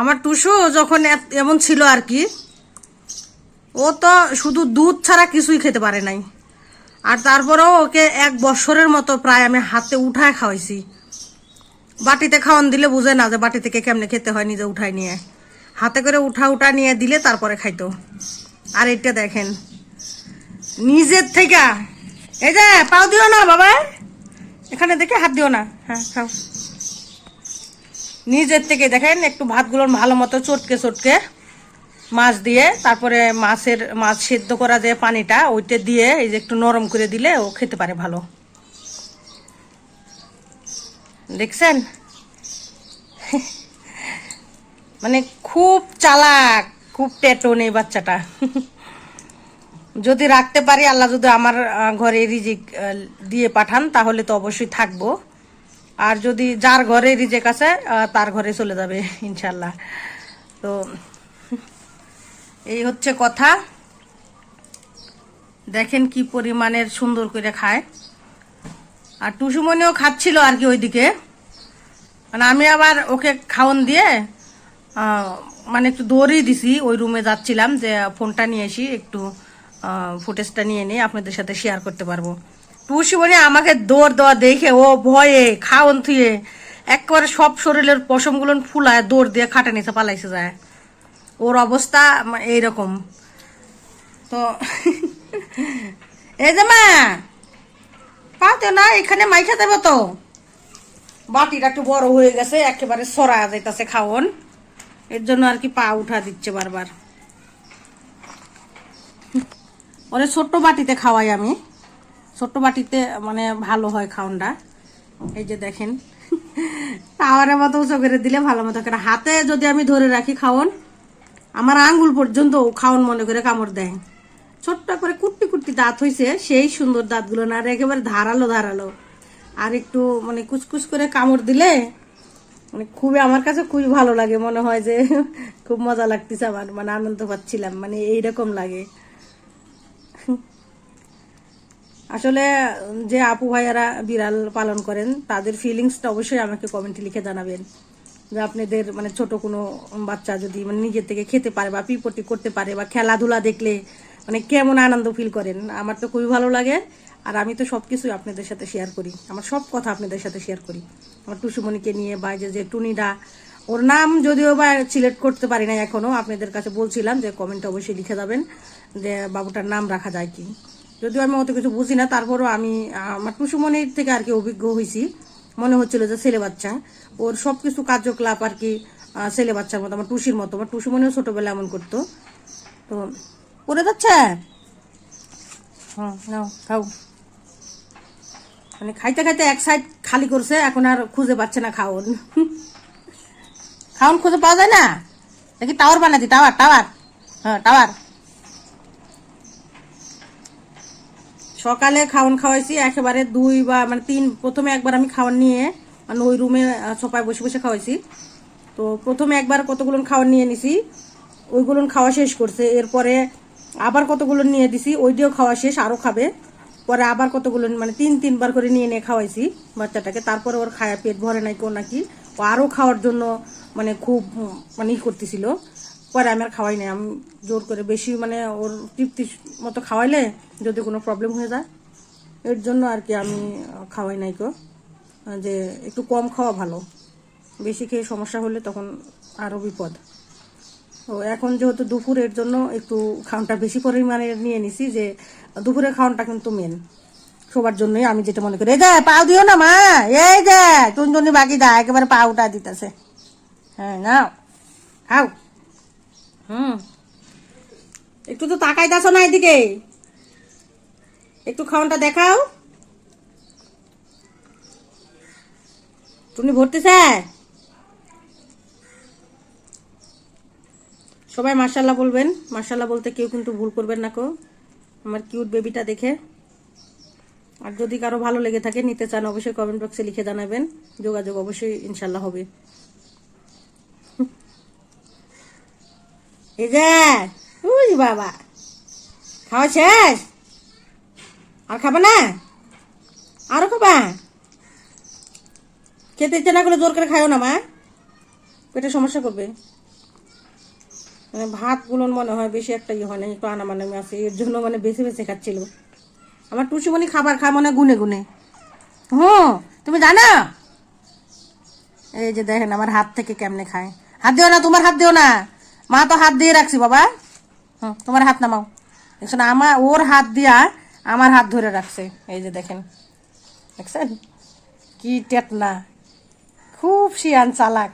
আমার টুসু যখন এমন ছিল আর কি, ও তো শুধু দুধ ছাড়া কিছুই খেতে পারে নাই। আর তারপরেও ওকে এক বছরের মতো প্রায় আমি হাতে উঠায় খাওয়াইছি। বাটিতে খাওয়ান দিলে বুঝে না যে বাটি থেকে কেমনে খেতে হয় নিজে উঠায় নিয়ে। হাতে করে উঠা উঠা নিয়ে দিলে তারপরে খাইতো। আর এটা দেখেন, নিজের থেকে, এই যে পাও দিও না বাবা, এখানে দেখে হাত দিও না। হ্যাঁ খাও। নিজের থেকে দেখেন একটু ভাতগুলো ভালো মতো চটকে চটকে মাছ দিয়ে, তারপরে মাছের, মাছ সেদ্ধ করা যে পানিটা, ওইটা দিয়ে এই যে একটু নরম করে দিলে ও খেতে পারে ভালো। দেখছেন? মানে খুব চালাক, খুব টেটন এই বাচ্চাটা। যদি রাখতে পারি, আল্লাহ যদি আমার ঘরে রিজিক দিয়ে পাঠান, তাহলে তো অবশ্যই থাকব। আর যদি যার ঘরে রিজেক আছে তার ঘরে চলে যাবে ইনশাল্লাহ তো, এই হচ্ছে কথা। দেখেন কি পরিমাণের সুন্দর করে খায়। আর টুসুমনিও খাচ্ছিল আর কি ওইদিকে। মানে আমি আবার ওকে খাওন দিয়ে মানে একটু দৌড়ই দিছি, ওই রুমে যাচ্ছিলাম যে ফোনটা নিয়ে আসি, একটু ফুটেজটা নিয়ে নিয়ে আপনাদের সাথে শেয়ার করতে পারব। টুসুমনি আমাকে দৌড় দেওয়া দেখে, ও ভয়ে খাওন থুয়ে একেবারে সব শরীরের পশমগুলো ফুলায়, দৌড় দিয়ে খাটে নিচে পালাইছে যায়। ওর অবস্থা মা- এইরকম। তো এই যে মা পাতে না, এখানে মাইখা দেবো তো। বাটিটা একটু বড় হয়ে গেছে, একেবারে সরা যাইতাছে খাওন। এর জন্য আর কি পা উঠা দিচ্ছে বারবার। ওরে ছোট্ট বাটিতে খাওয়াই আমি। ছোট্ট বাটিতে মানে ভালো হয় খাওনটা। এই যে দেখেন, টাওয়ারের মতো উঁচু করে দিলে ভালো মতো করে। হাতে যদি আমি ধরে রাখি খাওন, আমার আঙ্গুল পর্যন্ত খাওন মনে করে কামড় দেয়। ছোট্ট করে কুট্টি কুট্টি দাঁত হয়েছে সেই সুন্দর দাঁতগুলো না, আর একেবারে ধারালো ধারালো। আর একটু মানে কুচকুচ করে কামড় দিলে মানে খুবই আমার কাছে খুবই ভালো লাগে। মনে হয় যে, খুব মজা লাগতেছে আমার মানে আনন্দ পাচ্ছিলাম মানে এইরকম লাগে। আসলে যে আপু ভাইয়ারা বিড়াল পালন করেন, তাদের ফিলিংসটা অবশ্যই আমাকে কমেন্টে লিখে জানাবেন। যে আপনাদের মানে ছোট কোনো বাচ্চা যদি মানে নিজের থেকে খেতে পারে বা পিপটি করতে পারে বা খেলাধুলা দেখলে মানে কেমন আনন্দ ফিল করেন, আমার তো খুবই ভালো লাগে। আর আমি তো সব কিছুই আপনাদের সাথে শেয়ার করি। আমার সব কথা আপনাদের সাথে শেয়ার করি। আমার টুসুমণিকে নিয়ে বা যে টুনিডা ওর নাম যদিও বা সিলেক্ট করতে পারি না এখনও আপনাদের কাছে বলছিলাম যে কমেন্টে অবশ্যই লিখে যাবেন যে, বাবুটার নাম রাখা যায় কি। যদিও আমি অত কিছু বুঝি না, তারপরও আমি আমার টুসুমনির থেকে আর কি অভিজ্ঞ হয়েছি। মনে হচ্ছিল যে ছেলে বাচ্চা। ওর সব কিছু কার্যকলাপ আর কি ছেলে বাচ্চার মতো, আমার টুসির মতো। আমার টুসুমনিও ছোটবেলা এমন করতো। তো, পড়ে যাচ্ছে? হুম, নাও, খাও। মানে খাইতে খাইতে এক সাইড খালি করছে, এখন আর খুঁজে পাচ্ছে না খাওন। খাওন খুঁজে পাওয়া যায় না? দেখি টাওয়ার বানাতি টাওয়ার টাওয়ার হ্যাঁ টাওয়ার সকালে খাওয়ান খাওয়াইছি, একেবারে দুই বা মানে তিন, প্রথমে একবার আমি খাওয়ান নিয়ে মানে ওই রুমে সোফায় বসে বসে খাওয়াইছি। তো প্রথমে একবার কতগুলো খাওয়ান নিয়ে নিছি, ওইগুলো খাওয়া শেষ করছে। এরপরে আবার কতগুলো নিয়ে দিছি, ওইটিও খাওয়া শেষ, আরও খাবে। পরে আবার কতগুলো মানে তিন, তিনবার করে নিয়ে নিয়ে খাওয়াইছি বাচ্চাটাকে। তারপরে ওর খায়া পেট ভরে নাই কেউ নাকি, ও আরও খাওয়ার জন্য মানে খুব মানে ই করতেছিল। পরে আমি আর খাওয়াই নাই। আমি জোর করে বেশি মানে ওর তৃপ্তি মতো খাওয়াইলে যদি কোনো প্রবলেম হয়ে যায় এর জন্য আর কি আমি খাওয়াই নাই কো আহ, যে একটু কম খাওয়া ভালো। বেশি খেয়ে সমস্যা হলে তখন আরও বিপদ। তো এখন যেহেতু দুপুর এর জন্য একটু খাওয়ানটা বেশি পরিমাণে নিয়ে নিছি যে দুপুরের খাওয়ানটা কিন্তু মেন সবার জন্যই আমি যেটা মনে করি এই যে পাও দিও না মা এই যে চুনচুনি বাকি দা একেবারে পাউটা দিতেছে। হ্যাঁ নাও খাও। হুম। একটু তো তাকাই দাসো না এদিকে। একটু খাওয়ানটা দেখাও। তুমি ভরতেছে সবাই মার্শাল্লাহ বলবেন। মার্শাল্লাহ বলতে কেউ কিন্তু ভুল করবেন না কো। আমার কিউট বেবিটা দেখে। আর যদি কারও ভালো লেগে থাকে, নিতে চান, অবশ্যই কমেন্ট বক্সে লিখে জানাবেন। যোগাযোগ অবশ্যই ইনশাল্লাহ হবে। এই যে, উই বাবা। খাওয়া শেষ? আর খাবে না? আরও খাবা? খেতে ইচ্ছে না করলে জোর করে খাও না, মা। পেটে সমস্যা করবে। মানে ভাতগুলো মনে হয় বেশি একটা ইয়ে হয় না, একটু আনামানামি আছে, এর জন্য মানে বেছে বেছে খাচ্ছিল। আমার টুসুমনি খাবার খায় মনে গুনে গুনে। হুম তুমি জানো? এই যে দেখেন আমার হাত থেকে কেমনে খায়। হাত দিও না, তোমার হাত দিও না। মা তো হাত দিয়ে রাখছি বাবা। হুম, তোমার হাত নামাও। দেখছ না, আমার ওর হাত দিয়া আমার হাত ধরে রাখছে। এই যে দেখেন। দেখছেন? কি টেটনা খুব শিয়ান চালাক।